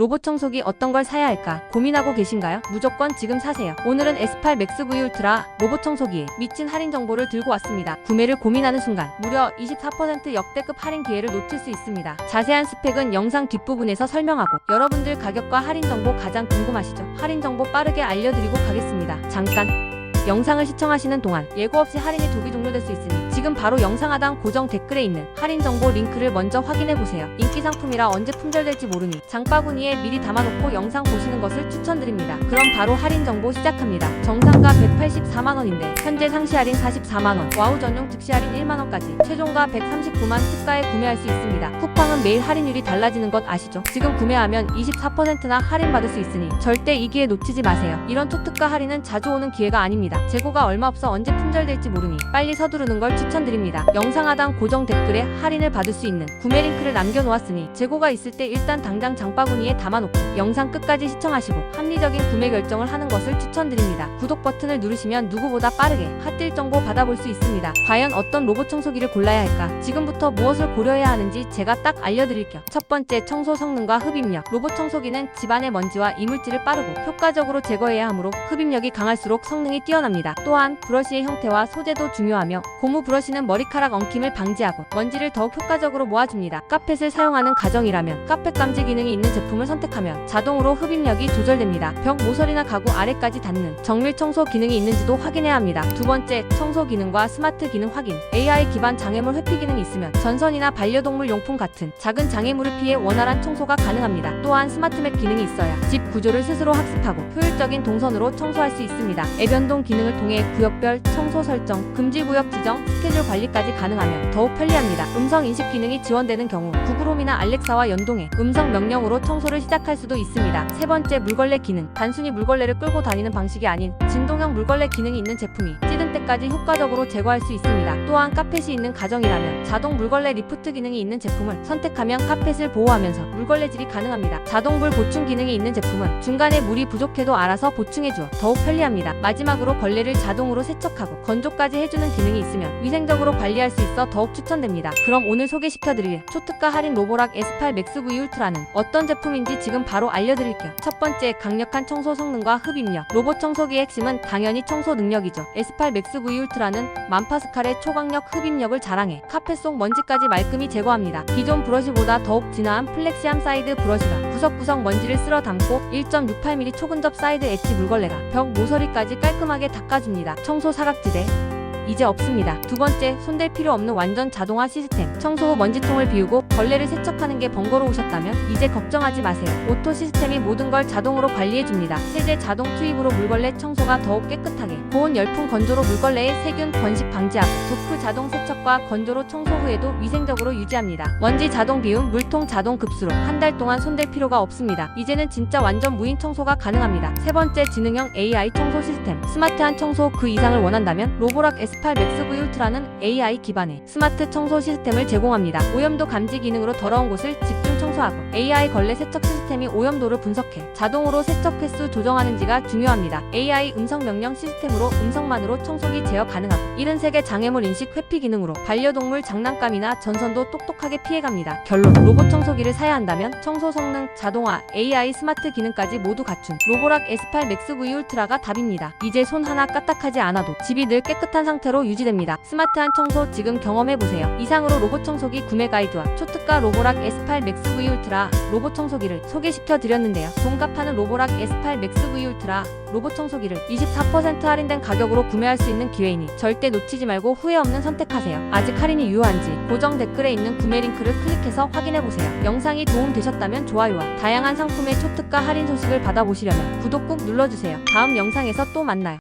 로봇 청소기 어떤 걸 사야 할까 고민하고 계신가요? 무조건 지금 사세요. 오늘은 S8 맥스 V 울트라 로봇 청소기에 미친 할인 정보를 들고 왔습니다. 구매를 고민하는 순간 무려 24% 역대급 할인 기회를 놓칠 수 있습니다. 자세한 스펙은 영상 뒷부분에서 설명하고 여러분들 가격과 할인 정보 가장 궁금하시죠? 할인 정보 빠르게 알려드리고 가겠습니다. 잠깐 영상을 시청하시는 동안 예고 없이 할인이 두개 종료될 수 있으니 지금 바로 영상 하단 고정 댓글에 있는 할인 정보 링크를 먼저 확인해 보세요. 인기 상품이라 언제 품절될지 모르니 장바구니에 미리 담아놓고 영상 보시는 것을 추천드립니다. 그럼 바로 할인 정보 시작합니다. 정상가 184만 원인데 현재 상시 할인 44만 원, 와우 전용 즉시 할인 1만 원까지 최종가 139만 특가에 구매할 수 있습니다. 쿠팡은 매일 할인율이 달라지는 것 아시죠? 지금 구매하면 24%나 할인 받을 수 있으니 절대 이 기회 놓치지 마세요. 이런 초특가 할인은 자주 오는 기회가 아닙니다. 재고가 얼마 없어 언제 품절될지 모르니 빨리 서두르는 걸 추천드립니다. 영상 하단 고정 댓글에 할인을 받을 수 있는 구매 링크를 남겨놓았으니 재고가 있을 때 일단 당장 장바구니에 담아놓고 영상 끝까지 시청하시고 합리적인 구매 결정을 하는 것을 추천드립니다. 구독 버튼을 누르시면 누구보다 빠르게 핫딜 정보 받아볼 수 있습니다. 과연 어떤 로봇 청소기를 골라야 할까? 지금부터 무엇을 고려해야 하는지 제가 딱 알려드릴게요. 첫 번째 청소 성능과 흡입력. 로봇 청소기는 집안의 먼지와 이물질을 빠르고 효과적으로 제거해야 하므로 흡입력이 강할수록 성능이 뛰어납니다. 또한 브러쉬의 형태와 소재도 중요하며 고무 브러쉬 는 머리카락 엉킴을 방지하고 먼지를 더욱 효과적으로 모아줍니다. 카펫을 사용하는 가정이라면 카펫 감지 기능이 있는 제품을 선택하면 자동으로 흡입력이 조절됩니다. 벽 모서리나 가구 아래까지 닿는 정밀 청소 기능이 있는지도 확인해야 합니다. 두 번째, 청소 기능과 스마트 기능 확인. AI 기반 장애물 회피 기능이 있으면 전선이나 반려동물 용품 같은 작은 장애물을 피해 원활한 청소가 가능합니다. 또한 스마트맵 기능이 있어야 집 구조를 스스로 학습하고 효율적인 동선으로 청소할 수 있습니다. 애변동 기능을 통해 구역별 청소 설정, 금지 구역 지정, 스케줄 관리까지 가능하며 더욱 편리합니다. 음성 인식 기능이 지원되는 경우 구글홈이나 알렉사와 연동해 음성 명령으로 청소를 시작할 수도 있습니다. 세 번째 물걸레 기능. 단순히 물걸레를 끌고 다니는 방식이 아닌 진동형 물걸레 기능이 있는 제품이 찌든 때까지 효과적으로 제거할 수 있습니다. 또한 카펫이 있는 가정이라면 자동 물걸레 리프트 기능이 있는 제품을 선택하면 카펫을 보호하면서 물걸레질이 가능합니다. 자동불 보충 기능이 있는 제품은 중간에 물이 부족해도 알아서 보충해주어 더욱 편리합니다. 마지막으로 걸레를 자동으로 세척하고 건조까지 해주는 기능이 있으면 위생적으로 관리할 수 있어 더욱 추천됩니다. 그럼 오늘 소개시켜드릴 초특가 할인 로보락 S8 맥스 V 울트라는 어떤 제품인지 지금 바로 알려드릴게요. 첫 번째 강력한 청소 성능과 흡입력. 로봇 청소기의 핵심은 당연히 청소 능력이죠. S8 맥스 V 울트라는 만 파스칼의 초강력 흡입력을 자랑해 카펫 속 먼지까지 말끔히 제거합니다. 기존 브러쉬보다 더욱 진화한 플렉시암 사이드 브러쉬가 구석구석 먼지를 쓸어 담고 1.68mm 초근접 사이드 엣지 물걸레가 벽 모서리까지 깔끔하게 닦아줍니다. 청소 사각지대 이제 없습니다. 두 번째, 손댈 필요 없는 완전 자동화 시스템. 청소 후 먼지통을 비우고 걸레를 세척하는 게 번거로우셨다면 이제 걱정하지 마세요. 오토 시스템이 모든 걸 자동으로 관리해줍니다. 세제 자동 투입으로 물걸레 청소가 더욱 깨끗하게, 고온 열풍 건조로 물걸레의 세균 번식 방지하고, 도프 자동 세척과 건조로 청소 후에도 위생적으로 유지합니다. 먼지 자동 비움, 물통 자동 급수로 한 달 동안 손댈 필요가 없습니다. 이제는 진짜 완전 무인 청소가 가능합니다. 세 번째, 지능형 AI 청소 시스템. 스마트한 청소 그 이상을 원한다면 로보락 S8 맥스 V 울트라는 AI 기반의 스마트 청소 시스템을 제공합니다. 오염도 감지 기능으로 더러운 곳을 집중 청소하고 AI 걸레 세척 시스템이 오염도를 분석해 자동으로 세척 횟수 조정하는지가 중요합니다. AI 음성 명령 시스템으로 음성만으로 청소기 제어 가능하고 73개 장애물 인식 회피 기능으로 반려동물 장난감이나 전선도 똑똑하게 피해갑니다. 결론 로봇 청소기를 사야 한다면 청소 성능, 자동화, AI 스마트 기능까지 모두 갖춘 로보락 S8 맥스 V 울트라가 답입니다. 이제 손 하나 까딱하지 않아도 집이 늘 깨끗한 상태로 유지됩니다. 스마트한 청소 지금 경험해보세요. 이상으로 로봇 청소기 구매 가이드와 초특가 로보락 S8 맥스 V 울트라 로봇 청소기를 소개시켜 드렸는데요. 돈값하는 로보락 S8 맥스 V 울트라 로봇 청소기를 24% 할인된 가격으로 구매할 수 있는 기회이니 절대 놓치지 말고 후회 없는 선택하세요. 아직 할인이 유효한지 고정 댓글에 있는 구매 링크를 클릭해서 확인해 보세요. 영상이 도움되셨다면 좋아요와 다양한 상품의 초특가 할인 소식을 받아보시려면 구독 꾹 눌러주세요. 다음 영상에서 또 만나요.